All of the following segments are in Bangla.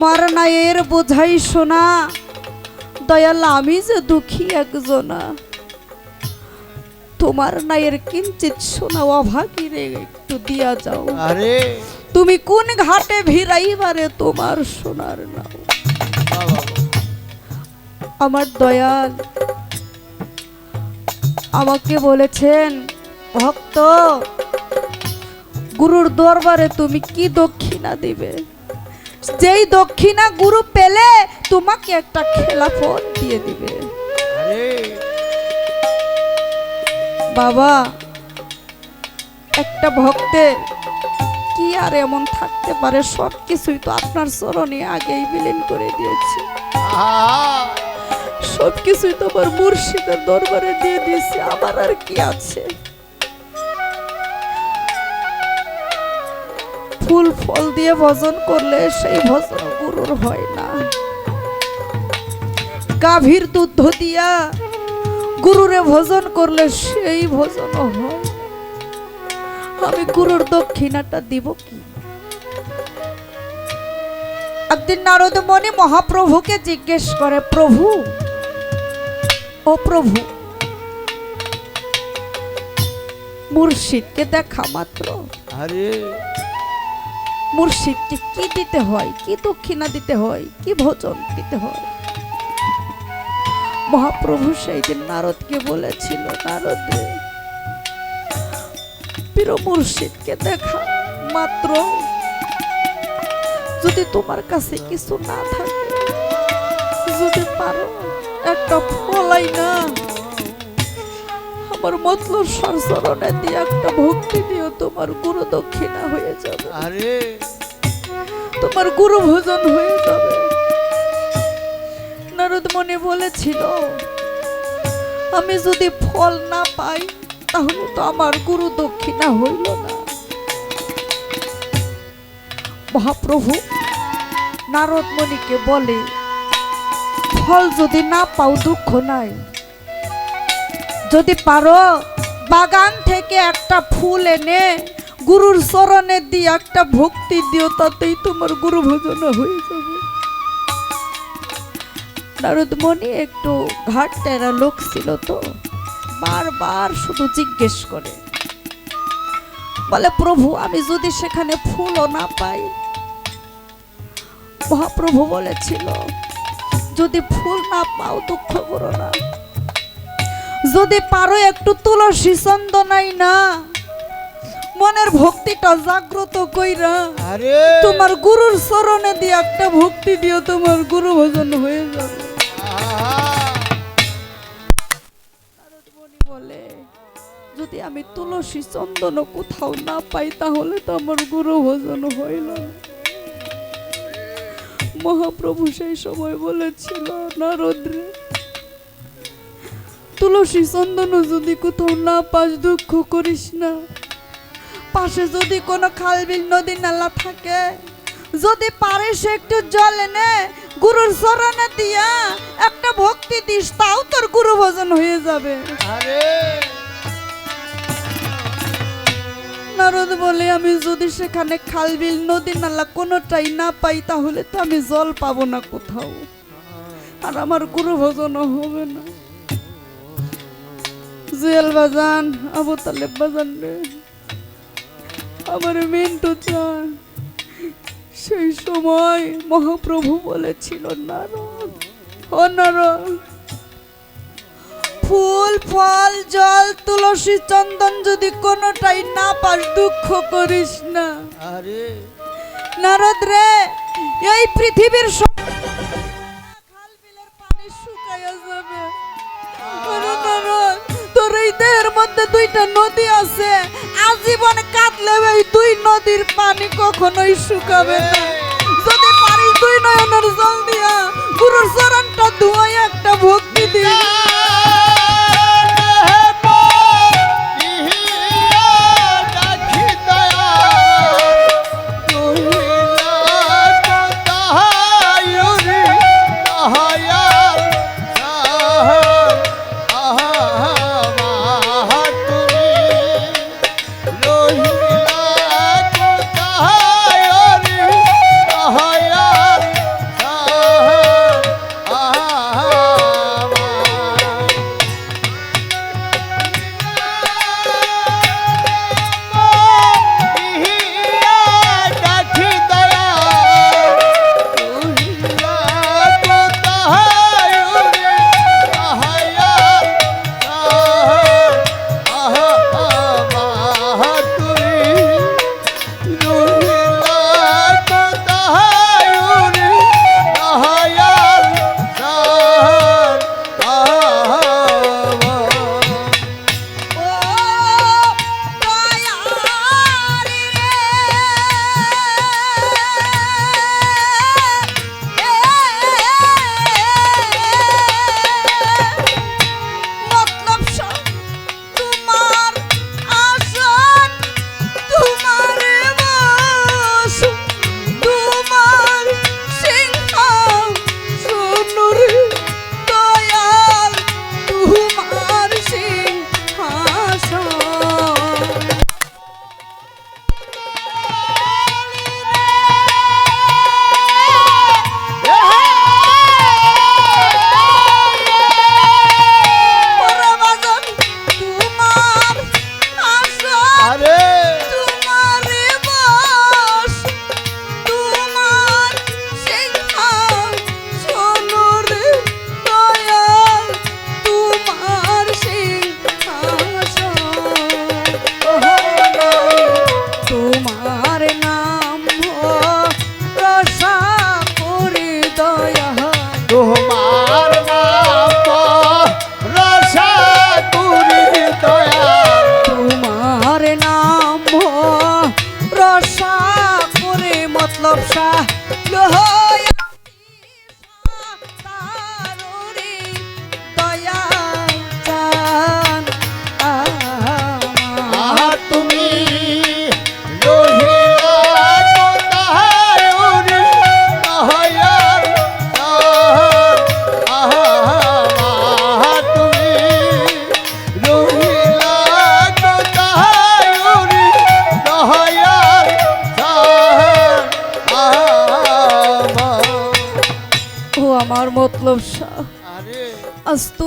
আমার নায়ের বোঝাই শোনা। দয়াল আমি যে দুঃখী একজনা তোমার নায়ের কিঞ্চিত শোনা অভাগী রে একটু দিয়া যাও। আরে। তুমি কোন ঘাটে ভিড়াইবারে তোমার সোনার নাও। আমার দয়াল আমাকে বলেছেন ভক্ত গুরুর দরবারে তুমি কি দক্ষিণা দিবে? যেই দক্ষিণা গুরু পেলে তোমাকে একটা খেলাফত দিয়ে দিবে। বাবা একটা ভক্তের কি আর এমন থাকতে পারে? সব কিছুই তো আপনার চরণে আগেই বিলীন করে দিয়েছি। সব কিছুই তো আমার মুর্শিদের দরবারে দিয়ে দিয়েছি আমার আর কি আছে? ফুল ফল দিয়ে ভজন করলে সেই ভজন গুরুর হয় না। গাভীর দুধ দিয়া গুরুরে ভজন করলে সেই ভজন হয় আমি গুরুর দক্ষিণাটা দিব কি? একদিন নারদ মনে মহাপ্রভুকে জিজ্ঞেস করে, প্রভু, ও প্রভু, মুর্শিদকে দেখা মাত্র? আরে মুর্শিদকে কি দিতে হয়? কি দক্ষিণা দিতে হয়? কি ভোজন দিতে হয়? মহাপ্রভু সেই দিন নারদকে বলেছিল নারদ রে, প্রিয় মুর্শিদকে দেখা মাত্র। যদি তোমার কাছে কিছু না থাকে যদি পারো একটা ফলাই না। আমার মতলব সরসরণে দিয়ে একটা ভক্তি দিও তোমার গুরু দক্ষিণা হয়ে যাবে। আরে। তোমার গুরু ভোজন হয়ে যাবে। নারদ মনে বলেছিল আমি যদি ফল না পাই তাহলে তো আমার গুরু দক্ষিণা হইল না। মহাপ্রভু নারদ মণিকে বলে ফল যদি না পাও দুঃখ নাই। যদি পারো, বাগান থেকে একটা ফুল এনে গুরুর চরণে দিয়ে একটা ভক্তি দিও, তাতেই তোমার গুরু ভোজন হয়ে যাবে। নারদমণি একটু ঘাট টেরা লোক ছিল তো, বারবার শুধু জিজ্ঞেস করে। বলে, প্রভু, আমি যদি সেখানে ফুলও না পাই? মহাপ্রভু বলেছিল, যদি ফুল না পাও, দুঃখ করো না। যদি পারো একটু তুলসী চন্দনাই না মনের ভক্তিটা জাগ্রত কইরা তোমার গুরুর চরণে দিয়ে একটা ভক্তি দিও তোমার গুরু ভজন হয়ে যাবে। বলে যদি আমি তুলসী চন্দন কোথাও না পাই তাহলে তো আমার গুরু ভজন হইল মহাপ্রভু সেই সময় বলেছিল নারদ্রে তুলসী চন্দন যদি কোথাও না পাস দুঃখ করিস না। পাশে যদি কোনো খালবিল নদী নালা থাকে যদি পারিস একটু জল এনে গুরুর চরণে দিয়া একটা ভক্তি দিস তাও তোর গুরু ভজন হয়ে যাবে। আরে। নারদ বলে আমি যদি সেখানে খালবিল নদী নালা কোনোটাই না পাই তাহলে তো আমি জল পাবো না কোথাও। আর আমার গুরু ভজনও হবে না। জুয়েল বাজান আবু তালেব বাজান রে। আমার মিন্টু চান। সেই সময় মহাপ্রভু বলেছিল নারদ ও নারদ ফুল ফল জল তুলসী চন্দন যদি কোনোটাই না পাস দুঃখ করিস না। আরে। নারদ রে এই পৃথিবীর সব মধ্যে দুইটা নদী আছে। আজীবন কাঁদলে ওই দুই নদীর পানি কখনোই শুকাবে না। যদি পারি দুই নয়নের জল দিয়া, গুরুর চরণটা ধুয়ে একটা ভক্তি দিয়ে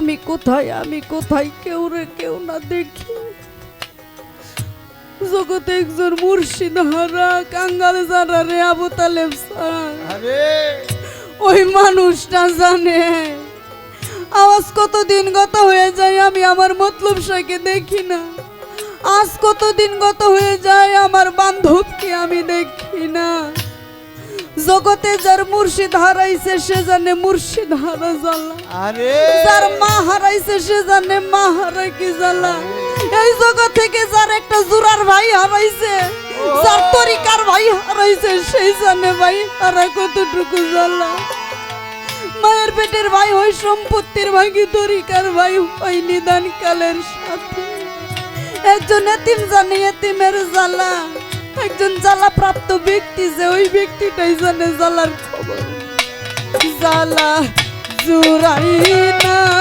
তুমি কোথায়? আমি কোথায়? কেউ রে কেউ না দেখি। জগতে একজন মুর্শিদ হারা কাঙ্গাল যারা রে আবু তালেব ওই মানুষটা জানে। আজ কতদিন গত হয়ে যায় আমি আমার মতলব শাহকে দেখি না। আজ কতদিন গত হয়ে যায় আমার বান্ধবকে আমি দেখি না। জগতে যার মুর্শিদ হারাইছে সে জানে মুর্শিদ হারা জ্বালা। আরে! যার মা হারাইছে সে জানে মা হারা কি জ্বালা। এই জগৎ থেকে যার একটা জুরার ভাই হারাইছে যার তরিকার ভাই হারাইছে সেই জানে ভাই হারা কতটুকু জ্বালা। মায়ের পেটের ভাই ওই সম্পত্তির ভাগি তরিকার ভাই ওই নিদান কালের সাথে। একজন এতিম জানে এতিমের জ্বালা। একজন জ্বালা প্রাপ্ত ব্যক্তি যে ওই ব্যক্তিটাই জানে জ্বালার খবর। জ্বালা জুরাই না।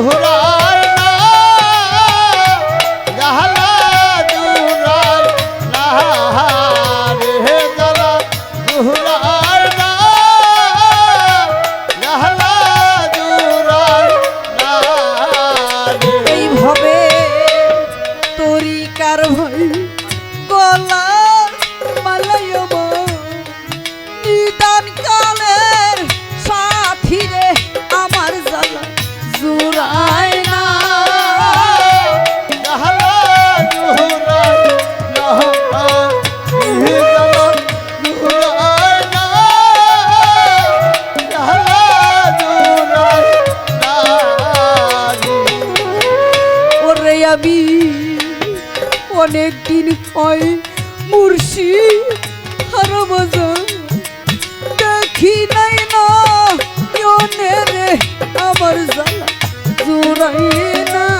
দুহরাই অনেক দিন হয় মুর্শি হারবাজার দেখি নাই না আমার জ্বালা জোড়াই না।